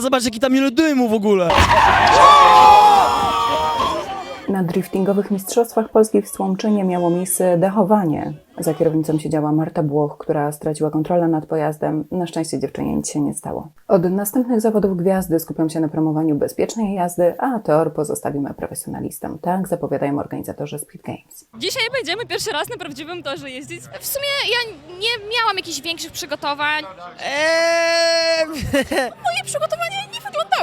Zobacz jaki tam ile dymu w ogóle. Na driftingowych Mistrzostwach Polski w Słomczynie miało miejsce dechowanie. Za kierownicą siedziała Marta Błoch, która straciła kontrolę nad pojazdem. Na szczęście dziewczynie nic się nie stało. Od następnych zawodów gwiazdy skupią się na promowaniu bezpiecznej jazdy, a tor pozostawimy profesjonalistom. Tak zapowiadają organizatorzy Speed Games. Dzisiaj będziemy pierwszy raz na prawdziwym torze jeździć. W sumie ja nie miałam jakichś większych przygotowań. Eee, Moje przygotowania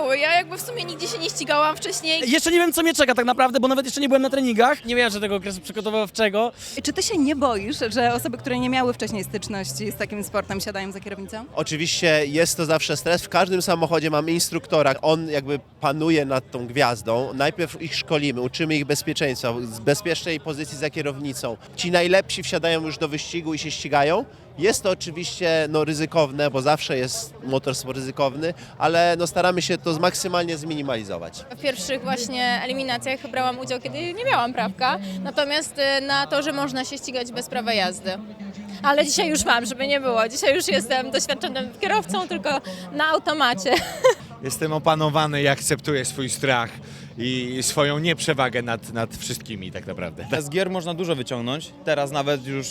Ja jakby w sumie nigdzie się nie ścigałam wcześniej. jeszcze nie wiem co mnie czeka tak naprawdę, bo nawet jeszcze nie byłem na treningach. Nie miałem żadnego okresu przygotowawczego. Czy ty się nie boisz, że osoby, które nie miały wcześniej styczności z takim sportem, siadają za kierownicą? Oczywiście jest to zawsze stres. W każdym samochodzie mamy instruktora. On jakby panuje nad tą gwiazdą. Najpierw ich szkolimy, uczymy ich bezpieczeństwa, z bezpiecznej pozycji za kierownicą. Ci najlepsi wsiadają już do wyścigu i się ścigają. Jest to oczywiście no, ryzykowne, bo zawsze jest motorsport ryzykowny, ale no, staramy się to maksymalnie zminimalizować. W pierwszych właśnie eliminacjach brałam udział, kiedy nie miałam prawka. Natomiast y, na to, że można się ścigać bez prawa jazdy. Ale dzisiaj już mam, żeby nie było. Dzisiaj już jestem doświadczonym kierowcą, tylko na automacie. Jestem opanowany i akceptuję swój strach i swoją nieprzewagę nad, nad wszystkimi tak naprawdę. Z gier można dużo wyciągnąć. Teraz nawet już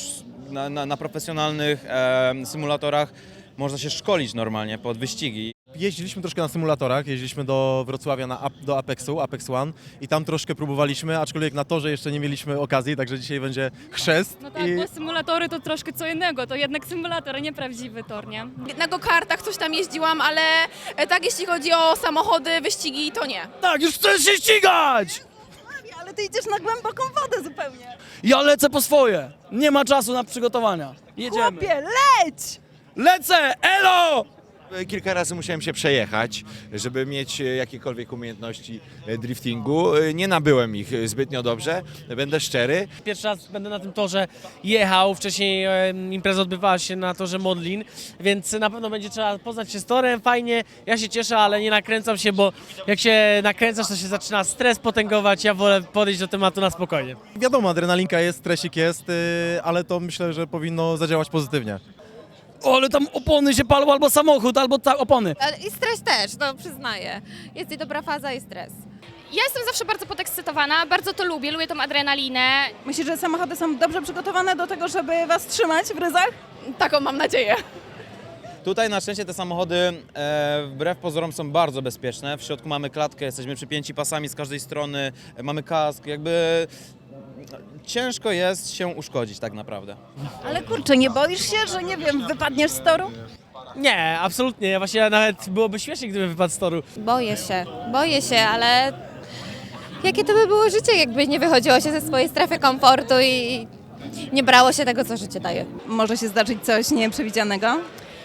na, na, na profesjonalnych e, symulatorach można się szkolić normalnie pod wyścigi. Jeździliśmy troszkę na symulatorach, jeździliśmy do Wrocławia, na, do Apexu, Apex One i tam troszkę próbowaliśmy, aczkolwiek na torze jeszcze nie mieliśmy okazji, także dzisiaj będzie chrzest. No tak, i... bo symulatory to troszkę co innego. To jednak symulator, a nie prawdziwy tor, nie? Na go-kartach coś tam jeździłam, ale e, tak jeśli chodzi o samochody, wyścigi, to nie. Tak, już chcę się ścigać! Ty idziesz na głęboką wodę zupełnie. Ja lecę po swoje. Nie ma czasu na przygotowania. Jedziemy. Chłopie, leć! Lecę! Elo! Kilka razy musiałem się przejechać, żeby mieć e, jakiekolwiek umiejętności e, driftingu. E, Nie nabyłem ich e, zbytnio dobrze, będę szczery. Pierwszy raz będę na tym torze jechał. Wcześniej e, impreza odbywała się na torze Modlin, więc na pewno będzie trzeba poznać się z torem. Fajnie, ja się cieszę, ale nie nakręcam się, bo jak się nakręcasz, to się zaczyna stres potęgować. Ja wolę podejść do tematu na spokojnie. Wiadomo, adrenalinka jest, stresik jest, yy, ale to myślę, że powinno zadziałać pozytywnie. O, ale tam opony się palą, albo samochód, albo tak, opony. Ale I stres też, no przyznaję. Jest i dobra faza i stres. Ja jestem zawsze bardzo podekscytowana, bardzo to lubię, lubię tą adrenalinę. Myślisz, że samochody są dobrze przygotowane do tego, żeby was trzymać w ryzach? Taką mam nadzieję. Tutaj na szczęście te samochody e, wbrew pozorom są bardzo bezpieczne. W środku mamy klatkę, jesteśmy przypięci pasami z każdej strony, e, mamy kask, jakby ciężko jest się uszkodzić tak naprawdę. Ale kurczę, nie boisz się, że nie wiem, wypadniesz z toru? Nie, absolutnie. Ja Właśnie nawet byłoby śmiesznie, gdyby wypadł z toru. Boję się, boję się, ale jakie to by było życie, jakby nie wychodziło się ze swojej strefy komfortu i nie brało się tego, co życie daje. Może się zdarzyć coś nieprzewidzianego?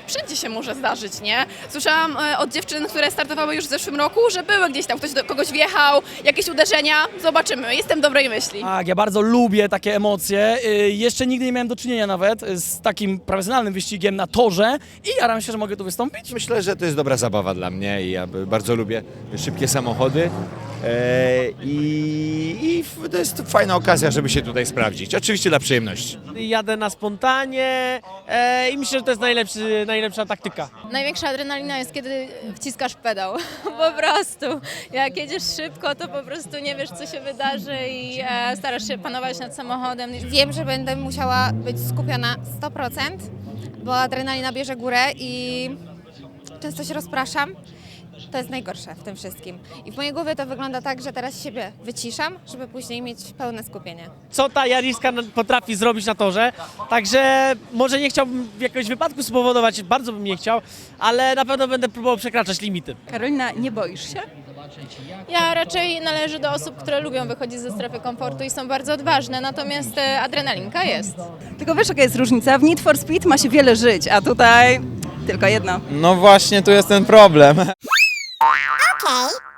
Wszędzie się może zdarzyć, nie? Słyszałam e, od dziewczyn, które startowały już w zeszłym roku, że były gdzieś tam, ktoś do kogoś wjechał, jakieś uderzenia. Zobaczymy. Jestem dobrej myśli. Tak, ja bardzo lubię takie emocje. Y, Jeszcze nigdy nie miałem do czynienia nawet y, z takim profesjonalnym wyścigiem na torze i jaram się, że mogę tu wystąpić. Myślę, że to jest dobra zabawa dla mnie i ja bardzo lubię szybkie samochody. E, I, I f- to jest fajna okazja, żeby się tutaj sprawdzić. Oczywiście dla przyjemności. Jadę na spontanie e, i myślę, że to jest najlepszy, najlepsza taktyka. Największa adrenalina jest, kiedy wciskasz pedał. po prostu. Jak jedziesz szybko, to po prostu nie wiesz, co się wydarzy i e, starasz się panować nad samochodem. Wiem, że będę musiała być skupiona 100%, bo adrenalina bierze górę i często się rozpraszam. To jest najgorsze w tym wszystkim. I w mojej głowie to wygląda tak, że teraz siebie wyciszam, żeby później mieć pełne skupienie. Co ta Jariska potrafi zrobić na torze. Także może nie chciałbym jakiegoś wypadku spowodować, bardzo bym nie chciał, ale na pewno będę próbował przekraczać limity. Karolina, nie boisz się? Ja raczej należę do osób, które lubią wychodzić ze strefy komfortu i są bardzo odważne, natomiast e, adrenalinka jest. Tylko wiesz, jaka jest różnica? W Need for Speed ma się wiele żyć, a tutaj tylko jedno. No właśnie, tu jest ten problem. Okej,